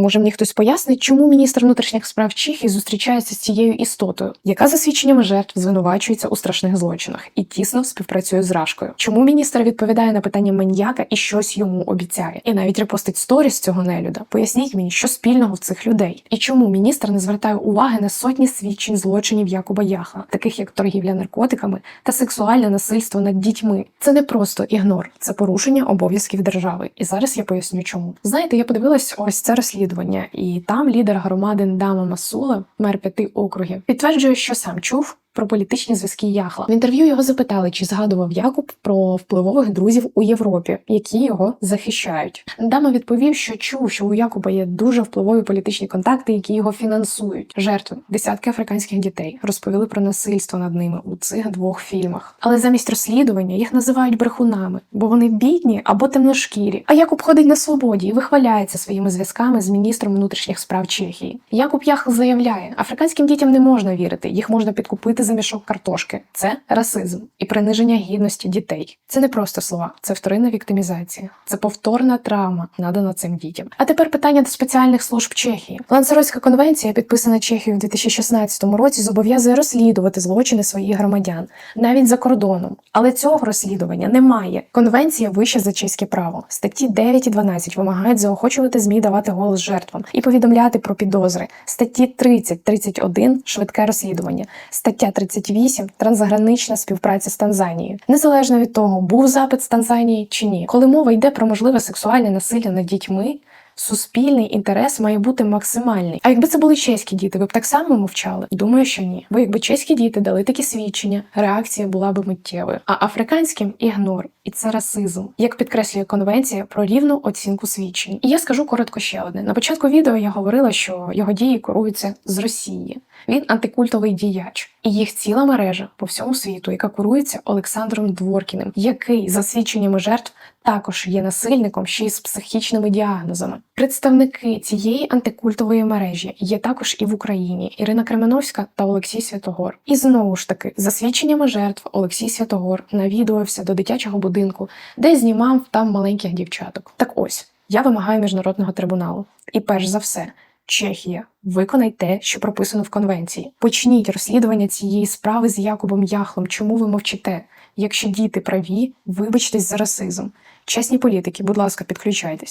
Може мені хтось пояснить, чому міністр внутрішніх справ Чехії зустрічається з цією істотою, яка за свідченнями жертв звинувачується у страшних злочинах і тісно співпрацює з Рашкою? Чому міністр відповідає на питання маньяка і щось йому обіцяє? І навіть репостить сторіс цього нелюда. Поясніть мені, що спільного в цих людей, і чому міністр не звертає уваги на сотні свідчень злочинів Якуба Яхла, таких як торгівля наркотиками та сексуальне насильство над дітьми. Це не просто ігнор, це порушення обов'язків держави. І зараз я поясню, чому. Знаєте, я подивилась ось це розслідування, і там лідер громади Ндама Масула, мер п'яти округів, підтверджує, що сам чув. Про політичні зв'язки Яхла в інтерв'ю його запитали, чи згадував Якуб про впливових друзів у Європі, які його захищають. Дама відповів, що чув, що у Якуба є дуже впливові політичні контакти, які його фінансують. Жертви десятки африканських дітей розповіли про насильство над ними у цих двох фільмах. Але замість розслідування їх називають брехунами, бо вони бідні або темношкірі. А Якуб ходить на свободі і вихваляється своїми зв'язками з міністром внутрішніх справ Чехії. Якуб Яхл заявляє, африканським дітям не можна вірити, їх можна підкупити за мішок картошки. Це расизм і приниження гідності дітей. Це не просто слова, це вторинна віктимізація, це повторна травма, надана цим дітям. А тепер питання до спеціальних служб Чехії. Лансаройська конвенція, підписана Чехією в 2016 році, зобов'язує розслідувати злочини своїх громадян навіть за кордоном. Але цього розслідування немає. Конвенція вища за чеське право. Статті 9 і 12 вимагають заохочувати змі давати голос жертвам і повідомляти про підозри. Статті 30-31 – швидке розслідування. Стаття 38 – трансгранична співпраця з Танзанією. Незалежно від того, був запит з Танзанії чи ні. Коли мова йде про можливе сексуальне насилля над дітьми, суспільний інтерес має бути максимальний. А якби це були чеські діти, ви б так само мовчали? Думаю, що ні. Бо якби чеські діти дали такі свідчення, реакція була б миттєвою. А африканським ігнор, і це расизм, як підкреслює конвенція про рівну оцінку свідчень. І я скажу коротко ще одне. На початку відео я говорила, що його дії керуються з Росії. Він антикультовий діяч, і їх ціла мережа по всьому світу, яка курується Олександром Дворкіним, який за свідченнями жертв також є насильником ще й з психічними діагнозами. Представники цієї антикультової мережі є також і в Україні Ірина Кременовська та Олексій Святогор. І знову ж таки, за свідченнями жертв, Олексій Святогор навідувався до дитячого будинку, де знімав там маленьких дівчаток. Так ось я вимагаю міжнародного трибуналу. І перш за все. Чехія, виконай те, що прописано в конвенції. Почніть розслідування цієї справи з Якубом Яхлом. Чому ви мовчите? Якщо діти праві, вибачтесь за расизм. Чесні політики, будь ласка, підключайтесь.